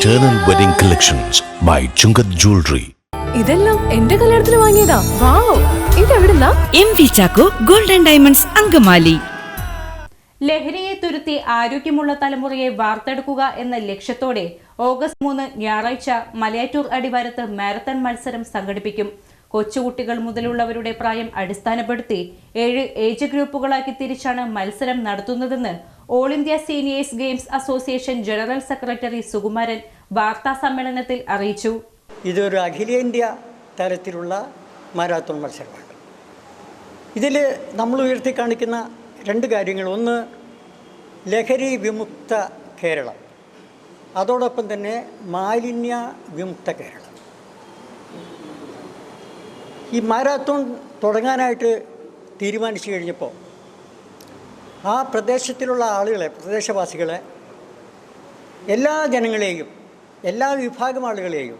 Eternal Wedding Collections by Chungath Jewelry. ഇതെല്ലാം എന്റെ കല്യാണത്തിന് വാങ്ങിയതാ. Wow ഇതെവിടുന്നാ? M V Chacko golden diamonds Angamaly. ലഹരിയെ തുരുത്തി ആരോഗ്യമുള്ള തലമുറയെ വാർത്തെടുക്കുക എന്ന ലക്ഷ്യത്തോടെ ഓഗസ്റ്റ് മൂന്ന് ഞായറാഴ്ച മലയാറ്റൂർ അടിവാരത്ത് മാരത്തൺ മത്സരം സംഘടിപ്പിക്കും. കൊച്ചുകുട്ടികൾ മുതലുള്ളവരുടെ പ്രായം അടിസ്ഥാനപ്പെടുത്തി ഏഴ് ഏജ് ഗ്രൂപ്പുകളാക്കി തിരിച്ചാണ് മത്സരം നടത്തുന്നതെന്ന് all India seniors games association general secretary Sukumaran വാർത്താ സമ്മേളനത്തിൽ അറിയിച്ചു. ഇതൊരു അഖിലേന്ത്യാ തരത്തിലുള്ള മാരാത്തോൺ മത്സരമാണ്. ഇതിൽ നമ്മൾ ഉയർത്തി കാണിക്കുന്ന രണ്ട് കാര്യങ്ങൾ. ഒന്ന് ലഹരി വിമുക്ത കേരളം. അതോടൊപ്പം തന്നെ മാലിന്യ വിമുക്ത കേരളം. ഈ മാരാത്തോൺ തുടങ്ങാനായിട്ട് തീരുമാനിച്ചു കഴിഞ്ഞപ്പോൾ ആ പ്രദേശത്തിലുള്ള ആളുകളെ പ്രദേശവാസികളെ എല്ലാ ജനങ്ങളെയും എല്ലാ വിഭാഗം ആളുകളെയും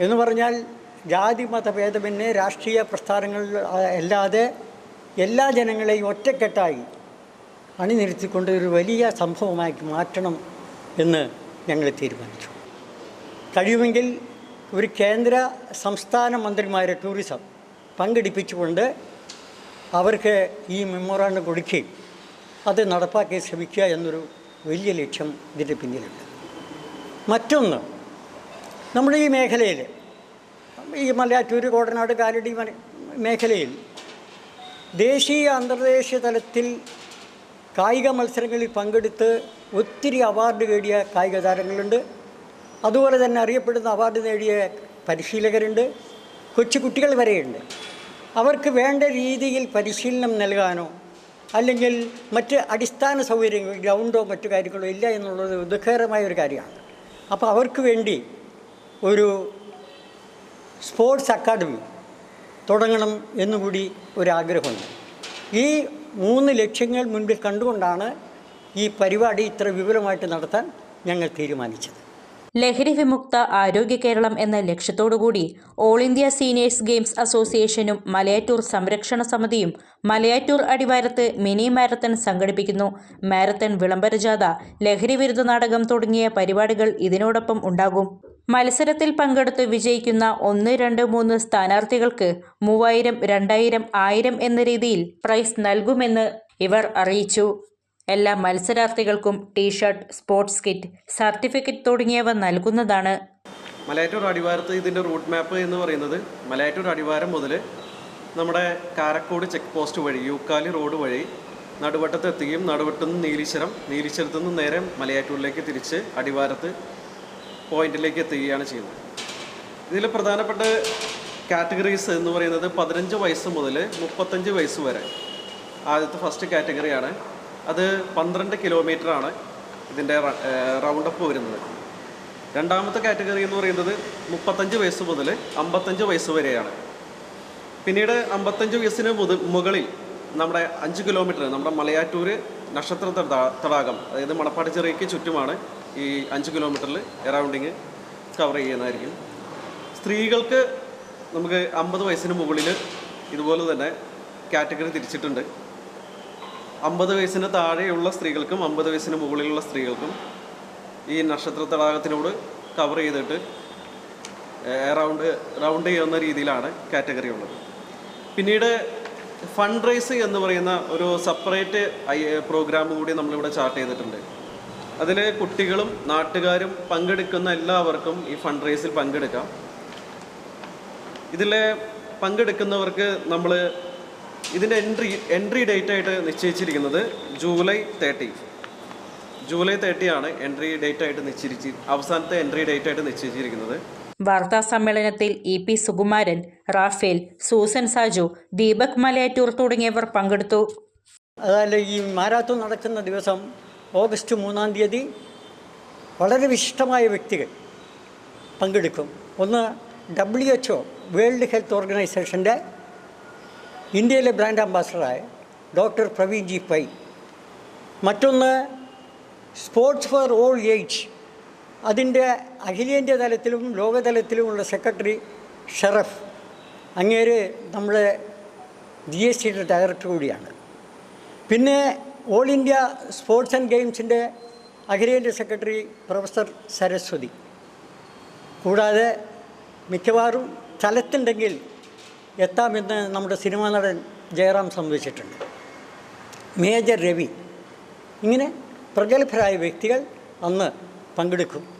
എന്ന് പറഞ്ഞാൽ ജാതി മതഭേദമന്യേ രാഷ്ട്രീയ പ്രസ്ഥാനങ്ങളിൽ അല്ലാതെ എല്ലാ ജനങ്ങളെയും ഒറ്റക്കെട്ടായി അണിനിരത്തിക്കൊണ്ട് ഒരു വലിയ സംഭവമാക്കി മാറ്റണം എന്ന് ഞങ്ങൾ തീരുമാനിച്ചു. കഴിയുമെങ്കിൽ ഒരു കേന്ദ്ര സംസ്ഥാന മന്ത്രിമാരെ ടൂറിസം പങ്കെടുപ്പിച്ചുകൊണ്ട് അവർക്ക് ഈ മെമ്മോറാണ്ടം കൊടുക്കുകയും അത് നടപ്പാക്കി ശ്രമിക്കുക എന്നൊരു വലിയ ലക്ഷ്യം ഇതിന്റെ പിന്നിലുണ്ട്. മറ്റൊന്ന് നമ്മുടെ ഈ മേഖലയിൽ ഈ മലയാറ്റൂർ കോടനാട് കാലടി മേഖലയിൽ ദേശീയ അന്തർദേശീയ തലത്തിൽ കായിക മത്സരങ്ങളിൽ പങ്കെടുത്ത് ഒത്തിരി അവാർഡ് നേടിയ കായിക താരങ്ങളുണ്ട്. അതുപോലെ തന്നെ അറിയപ്പെടുന്ന അവാർഡ് നേടിയ പരിശീലകരുണ്ട്. കൊച്ചു കുട്ടികൾ വരെയുണ്ട്. അവർക്ക് വേണ്ട രീതിയിൽ പരിശീലനം നൽകാനോ അല്ലെങ്കിൽ മറ്റ് അടിസ്ഥാന സൗകര്യങ്ങൾ ഗ്രൗണ്ടോ മറ്റു കാര്യങ്ങളോ ഇല്ല എന്നുള്ളത് ദുഃഖകരമായ ഒരു കാര്യമാണ്. അപ്പോൾ അവർക്ക് വേണ്ടി ഒരു സ്പോർട്സ് അക്കാദമി തുടങ്ങണം എന്നുകൂടി ഒരാഗ്രഹമുണ്ട്. ഈ മൂന്ന് ലക്ഷ്യങ്ങൾ മുൻപിൽ കണ്ടുകൊണ്ടാണ് ഈ പരിപാടി ഇത്ര വിപുലമായിട്ട് നടത്താൻ ഞങ്ങൾ തീരുമാനിച്ചത്. ലഹരി വിമുക്ത ആരോഗ്യ കേരളം എന്ന ലക്ഷ്യത്തോടുകൂടി ഓൾ ഇന്ത്യ സീനിയേഴ്സ് ഗെയിംസ് അസോസിയേഷനും മലയാറ്റൂർ സംരക്ഷണ സമിതിയും മലയാറ്റൂർ അടിവാരത്ത് മിനി മാരത്തൺ സംഘടിപ്പിക്കുന്നു. മാരത്തൺ വിളംബര ജാഥ ലഹരി വിരുദ്ധ നാടകം തുടങ്ങിയ പരിപാടികൾ ഇതിനോടൊപ്പം ഉണ്ടാകും. മത്സരത്തിൽ പങ്കെടുത്ത് വിജയിക്കുന്ന ഒന്ന് രണ്ട് മൂന്ന് സ്ഥാനാർത്ഥികൾക്ക് മൂവായിരം രണ്ടായിരം ആയിരം എന്ന രീതിയിൽ പ്രൈസ് നൽകുമെന്ന് ഇവർ അറിയിച്ചു. എല്ലാ മത്സരാർത്ഥികൾക്കും T shirt sports kit certificate തുടങ്ങിയവ നൽകുന്നതാണ്. മലയാറ്റൂർ അടിവാരത്ത് ഇതിന്റെ റൂട്ട് മാപ്പ് എന്ന് പറയുന്നത് മലയാറ്റൂർ അടിവാരം മുതൽ നമ്മുടെ കാരക്കോട് ചെക്ക് പോസ്റ്റ് വഴി യൂക്കാലി റോഡ് വഴി നടുവട്ടത്ത് എത്തുകയും നടുവട്ടത്ത് നിന്ന് നീലീശ്വരം നീലീശ്വരത്ത് നിന്ന് നേരെ മലയാറ്റൂരിലേക്ക് തിരിച്ച് അടിവാരത്ത് പോയിന്റിലേക്ക് എത്തുകയാണ് ചെയ്യുന്നത്. ഇതിൽ പ്രധാനപ്പെട്ട കാറ്റഗറീസ് എന്ന് പറയുന്നത് പതിനഞ്ച് വയസ്സ് മുതൽ മുപ്പത്തഞ്ച് വയസ്സ് വരെ ആദ്യത്തെ ഫസ്റ്റ് കാറ്റഗറിയാണ് അത് പന്ത്രണ്ട് ആണ് ഇതിന്റെ റൗണ്ട് അപ്പ് വരുന്നത്. രണ്ടാമത്തെ കാറ്റഗറി എന്ന് പറയുന്നത് മുപ്പത്തഞ്ച് വയസ്സ് മുതൽ അമ്പത്തഞ്ച് വയസ്സ് വരെയാണ്. പിന്നീട് അമ്പത്തഞ്ച് വയസ്സിന് മുത മുകളിൽ നമ്മുടെ അഞ്ച് കിലോമീറ്റർ നമ്മുടെ മലയാറ്റൂർ നക്ഷത്ര തടാ- തടാകം അതായത് മണപ്പാട് ചെറിയക്ക് ചുറ്റുമാണ് ഈ അഞ്ച് കിലോമീറ്ററിൽ എറൗണ്ടിങ് കവർ ചെയ്യുന്നതായിരിക്കും. സ്ത്രീകൾക്ക് നമുക്ക് അമ്പത് വയസ്സിന് മുകളിൽ ഇതുപോലെ തന്നെ കാറ്റഗറി തിരിച്ചിട്ടുണ്ട്. അമ്പത് വയസ്സിന് താഴെയുള്ള സ്ത്രീകൾക്കും അമ്പത് വയസ്സിന് മുകളിലുള്ള സ്ത്രീകൾക്കും ഈ നക്ഷത്ര തടാകത്തിനോട് കവർ ചെയ്തിട്ട് റൗണ്ട് റൗണ്ട് ചെയ്യുന്ന രീതിയിലാണ് കാറ്റഗറി ഉള്ളത്. പിന്നീട് ഫണ്ട് റൈസ് എന്ന് പറയുന്ന ഒരു സെപ്പറേറ്റ് പ്രോഗ്രാം കൂടി നമ്മളിവിടെ ചാർട്ട് ചെയ്തിട്ടുണ്ട്. അതിൽ കുട്ടികളും നാട്ടുകാരും പങ്കെടുക്കുന്ന എല്ലാവർക്കും ഈ ഫണ്ട് റൈസിൽ പങ്കെടുക്കാം. ഇതിൽ പങ്കെടുക്കുന്നവർക്ക് നമ്മൾ ഇതിന്റെ എൻട്രി എൻട്രി ഡേറ്റ് ആയിട്ട് നിശ്ചയിച്ചിരിക്കുന്നത് ജൂലൈ തേർട്ടി ജൂലൈ തേർട്ടി ആണ് എൻട്രി ഡേറ്റ് ആയിട്ട് നിശ്ചയിച്ച് അവസാനത്തെ എൻട്രി ഡേറ്റ് ആയിട്ട് നിശ്ചയിച്ചിരിക്കുന്നത്. വാർത്താ സമ്മേളനത്തിൽ E P Sukumaran Rafale Susan Saju Deepak Malayattoor തുടങ്ങിയവർ പങ്കെടുത്തു. അതായത് ഈ മാരാത്തോൺ നടക്കുന്ന ദിവസം ഓഗസ്റ്റ് മൂന്നാം തീയതി വളരെ വിശിഷ്ടമായ വ്യക്തികൾ പങ്കെടുക്കും. ഒന്ന് W H O world health ഓർഗനൈസേഷന്റെ ഇന്ത്യയിലെ ബ്രാൻഡ് അംബാസഡറായ ഡോക്ടർ പ്രവീൺ ജി പൈ. മറ്റൊന്ന് സ്പോർട്സ് ഫോർ ഓൾ ഏജ്. അതിന്റെ അഖിലേന്ത്യാ തലത്തിലും ലോകതലത്തിലുമുള്ള സെക്രട്ടറി ഷറഫ്. അങ്ങേര് നമ്മുടെ ജി എസ് ടിയുടെ ഡയറക്ടർ കൂടിയാണ്. പിന്നെ ഓൾ ഇന്ത്യ സ്പോർട്സ് ആൻഡ് ഗെയിംസിന്റെ അഖിലേന്ത്യാ സെക്രട്ടറി പ്രൊഫസർ സരസ്വതി. കൂടാതെ മിക്കവാറും സ്ഥലത്തുണ്ടെങ്കിൽ എത്താമെന്ന് നമ്മുടെ സിനിമാ നടൻ ജയറാം സംഭവിച്ചിട്ടുണ്ട് മേജർ രവി. ഇങ്ങനെ പ്രഗത്ഭരായ വ്യക്തികൾ അന്ന് പങ്കെടുക്കും.